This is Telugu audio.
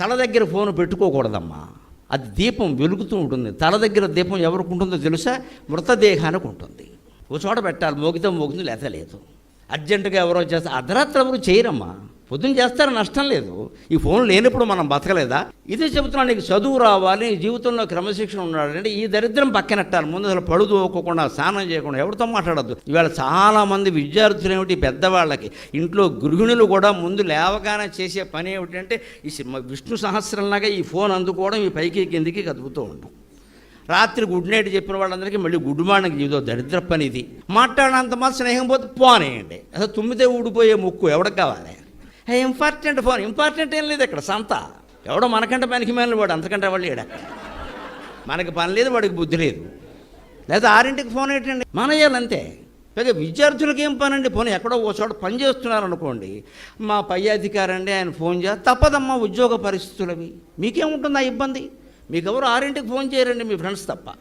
తల దగ్గర ఫోన్ పెట్టుకోకూడదమ్మా. అది దీపం వెలుగుతూ ఉంటుంది. తల దగ్గర దీపం ఎవరికి ఉంటుందో తెలుసా? మృతదేహానికి ఉంటుంది. ఒక చోట పెట్టాలి. మోగితే మోగుతుంది లేత లేదు. అర్జెంటుగా ఎవరో చేస్తే అర్ధరాత్రి ఎవరు చేయరమ్మా. పొద్దున్న చేస్తారు నష్టం లేదు. ఈ ఫోన్ లేనప్పుడు మనం బతకలేదా? ఇదే చెబుతున్నాను నీకు చదువు రావాలి జీవితంలో క్రమశిక్షణ ఉన్నాడంటే ఈ దరిద్రం పక్కనెట్టాలి. ముందు అసలు పడు తోకోకుండా స్నానం చేయకుండా ఎవరితో మాట్లాడద్దు. ఇవాళ చాలామంది విద్యార్థులు ఏమిటి? పెద్దవాళ్ళకి. ఇంట్లో గృహిణులు కూడా ముందు లేవగానే చేసే పని ఏమిటంటే ఈ విష్ణు సహస్రంలాగా ఈ ఫోన్ అందుకోవడం ఈ పైకి కిందికి కదుపుతూ ఉంటాం రాత్రి గుడ్ నైట్ చెప్పిన వాళ్ళందరికీ మళ్ళీ గుడ్ మార్నింగ్ ఏదో దరిద్ర పని ఇది మాట్లాడినంత మాత్రం స్నేహం పోతే పోనేయండి. అసలు తుమ్మితే ఊడిపోయే ముక్కు ఎవరికి కావాలి? హే ఇంపార్టెంట్ ఫోన్ ఇంపార్టెంట్ ఏం లేదు ఇక్కడ సంత. ఎవడో మనకంటే పనికి మేలు వాడు అంతకంటే వాళ్ళు లేడు? అక్కడ మనకి పని లేదు వాడికి బుద్ధి లేదు. లేదా ఆరింటికి ఫోన్ ఏంటండి మన అంతే. పైగా విద్యార్థులకి ఏం పని అండి పోనీ ఎక్కడో ఓ చోట పని చేస్తున్నారు అనుకోండి మా పై అధికారి అండి ఆయన ఫోన్ చేస్తే. తప్పదమ్మా ఉద్యోగ పరిస్థితులవి. మీకేముంటుంది ఆ ఇబ్బంది? మీకెవరు ఆరింటికి ఫోన్ చేయరండి మీ ఫ్రెండ్స్ తప్ప.